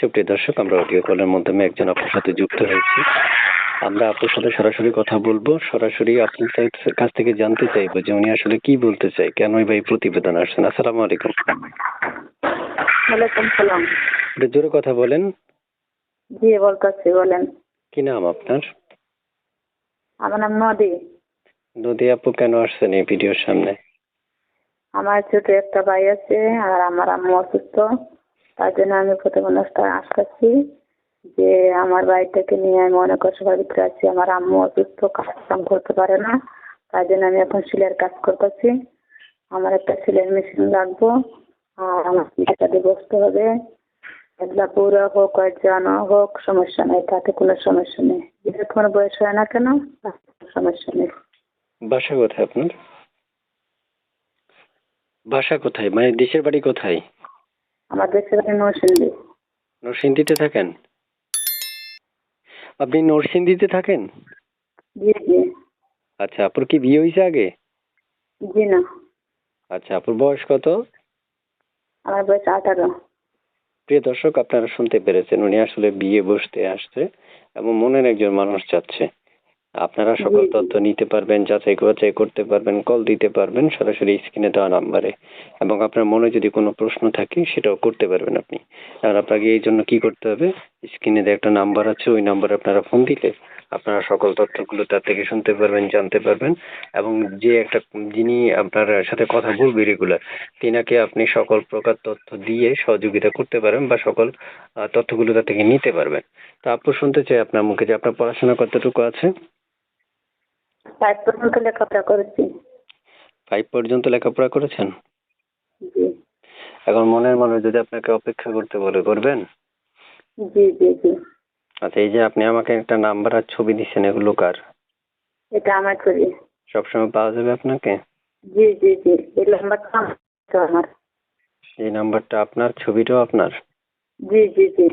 সুপ্রিয় দর্শক আমরা অডিও কলের মাধ্যমে একজন আপনার সাথে যুক্ত হয়েছি। আমরা আপনার সাথে সরাসরি কথা বলব। সরাসরি আপনার কাছ- কাছ থেকে জানতে চাইব যে উনি আসলে কি বলতে চাই কেনই বা এই প্রতিবেদন আসছেন। আসসালামু আলাইকুম। ওয়ালাইকুম সালাম। একটু জোরে কথা বলেন। জি বলতেছি বলেন। কি নাম আপনার? আমার নাম নদী। নদী আপু কেন আসছেন এই ভিডিওর সামনে? আমার ছোট একটা ভাই আছে আর আমার আম্মু অসুস্থ। তার জন্য আমি প্রথম অনুষ্ঠান আসতেছি যে আমার বাড়িটাকে নিয়ে আমি অনেক অসুবিধার ভিতরে আছি। আমার আম্মু অসুস্থ, কাজ কাম করতে পারে না। তার জন্য আমি এখন সিলের কাজ করতেছি। আমার একটা সিলের মেশিন লাগবো। আর আমার বসতে হবে। এগুলা পুরো হোক আর জানো হোক, সমস্যা নেই, তাতে কোনো সমস্যা নেই। যখন বয়স হয় না কোনো সমস্যা নেই। বাসা কোথায় আপনার? বাসা কোথায়? মানে দেশের বাড়ি কোথায়? আমার দেশের বাড়ি নরসিংদী। নরসিংদীতে থাকেন? আপনি নরসিংদীতে থাকেন? জি জি। আচ্ছা আপুর কি বিয়ে হয়েছে আগে? জি না। আচ্ছা আপুর বয়স কত? আমার বয়স আঠারো। প্রিয় দর্শক আপনারা শুনতে পেরেছেন উনি আসলে বিয়ে বসতে আসছে এবং মনের একজন মানুষ চাচ্ছে। আপনারা সকল তথ্য নিতে পারবেন যাচাই বাছাই করতে পারবেন কল দিতে পারবেন সরাসরি স্ক্রিনে দেওয়া নাম্বারে এবং আপনার মনে যদি কোনো প্রশ্ন থাকে সেটাও করতে পারবেন আপনি। আর আপনাকে এই জন্য কি করতে হবে? স্ক্রিনে যে একটা নাম্বার আছে ওই নাম্বারে আপনারা ফোন দিলে আপনারা সকল তথ্যগুলো তার থেকে শুনতে পারবেন জানতে পারবেন। এবং যে একটা যিনি আপনার সাথে কথা বলবে রেগুলার তিনাকে আপনি সকল প্রকার তথ্য দিয়ে সহযোগিতা করতে পারেন বা সকল তথ্যগুলো তার থেকে নিতে পারবেন। তো আপু শুনতে চাই আপনার মুখে যে আপনার পড়াশোনা কতটুকু আছে? ফাইভ পর্যন্ত লেখাপড়া করেছি। ফাইভ পর্যন্ত লেখাপড়া করেছেন? জি। এখন মনের মানুষ যদি আপনাকে অপেক্ষা করতে বলে করবেন? জি জি জি। আচ্ছা এই যে আপনি আমাকে একটা নাম্বার আর ছবি দিচ্ছেন এগুলো কার? এটা আমার ছবি। সবসময় পাওয়া যাবে আপনাকে? জি জি জি। এই নাম্বারটা আমার। এই নাম্বারটা আপনার ছবিটাও আপনার? জি জি জি।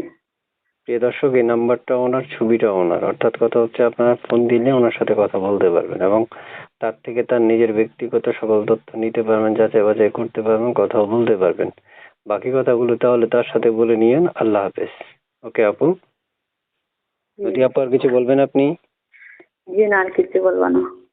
প্রিয় দর্শক এই নাম্বারটা ওনার ছবিটা ওনার। অর্থাৎ কথা হচ্ছে আপনারা ফোন দিলে ওনার সাথে কথা বলতে পারবেন এবং তার থেকে তার নিজের ব্যক্তিগত সকল তথ্য নিতে পারবেন যাচাই বাছাই করতে পারবেন কথাও বলতে পারবেন। বাকি কথাগুলো তাহলে তার সাথে বলে নিয়েন। আল্লাহ হাফেজ। ওকে আপু? যদি আপু আর কিছু বলবেন আপনি? জি না আর কিছু বলব না।